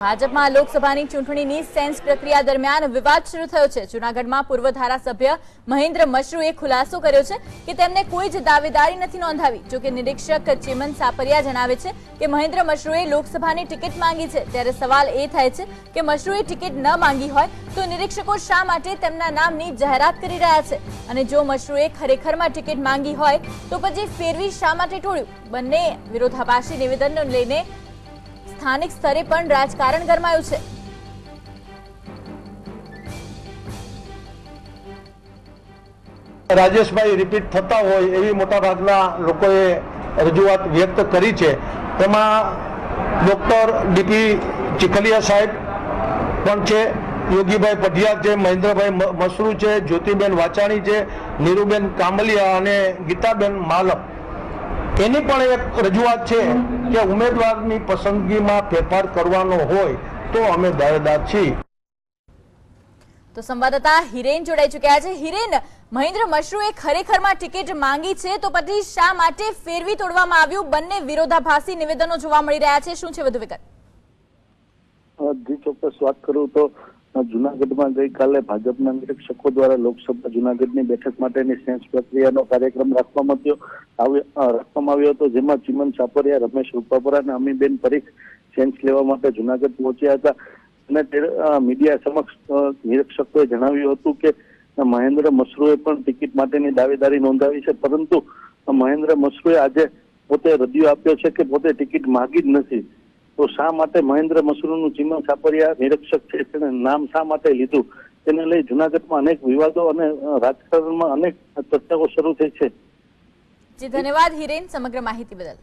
ભાજપમાં લોકસભાની ચૂંટણીની સેન્સ પ્રક્રિયા દરમિયાન વિવાદ શરૂ થયો છે. જૂનાગઢમાં પૂર્વ ધારાસભ્ય મહેન્દ્ર મશરૂએ ખુલાસો કર્યો છે કે તેમને કોઈ જ દાવેદારી નથી નોંધાવી. જોકે નિરીક્ષક ચેમન સાપરિયા જણાવે છે કે મહેન્દ્ર મશરૂએ લોકસભાની ટિકિટ માંગી છે. ત્યારે સવાલ એ થાય છે કે મશરૂએ ટિકિટ ન માંગી હોય તો નિરીક્ષકો શા માટે તેમના નામની જાહેરાત કરી રહ્યા છે? અને જો મશરૂએ ખરેખરમાં ટિકિટ માંગી હોય તો પછી ફેરવી શા માટે ટોળ્યું? બંને વિરોધાભાસી નિવેદનને લઈને સ્થાનિક સ્તરે પણ રાજકારણ ગરમાયું છે. રાજેશભાઈ રિપીટ થતા હોય એવી મોટાભાગના લોકોએ રજૂઆત વ્યક્ત કરી છે. તેમાં ડોક્ટર ડીપી ચીખલિયા સાહેબ પણ છે, યોગીભાઈ પઢિયા છે, મહેન્દ્રભાઈ મસરૂ છે, જ્યોતિબેન વાચાણી છે, નીરુબેન કામલિયા અને ગીતાબેન માલપ. એની પણ એક રજૂઆત છે કે ઉમેદવારની પસંદગીમાં ફેરફાર કરવાનો હોય તો અમે દાવેદાર છીએ. તો સંવાદદાતા હિરેન જોડાઈ ચુક્યા છે. હિરેન મહેન્દ્ર મશરૂએ ખરેખરમાં ટિકિટ માંગી છે તો પછી શા માટે ફેરવી તોડવામાં આવ્યું? બંને વિરોધાભાસી નિવેદનો જોવા મળી રહ્યા છે. શું છે વધુ વિગત? જી ચોક્કસ વાત કરું તો જુનાગઢમાં ગઈકાલે ભાજપના નિરીક્ષકો દ્વારા લોકસભા જુનાગઢની બેઠક માટેની સેન્સ પ્રક્રિયાનો કાર્યક્રમ રાખવામાં આવ્યો. રાખવામાં આવ્યો હતો, જેમાં ચિમન સાપરિયા, રમેશ રૂપાપરા અને અમીબેન પરીખ સેન્સ લેવા માટે જુનાગઢ પહોંચ્યા હતા. અને મીડિયા સમક્ષ નિરીક્ષકોએ જણાવ્યું હતું કે, મહેન્દ્ર મશરૂએ પણ ટિકિટ માટેની દાવેદારી નોંધાવી છે. પરંતુ મહેન્દ્ર મશરૂએ આજે પોતે રદિયો આપ્યો છે કે પોતે ટિકિટ માગી જ નથી. તો શા માટે મહેન્દ્ર મસરૂનું ચીમન સાપરિયા નિરીક્ષક છે તેને નામ શા માટે લીધું? તેને લઈ જુનાગઢમાં અનેક વિવાદો અને રાજકારણમાં અનેક ચર્ચાઓ શરૂ થઈ છે. જી, ધન્યવાદ હિરેન સમગ્ર માહિતી બદલ.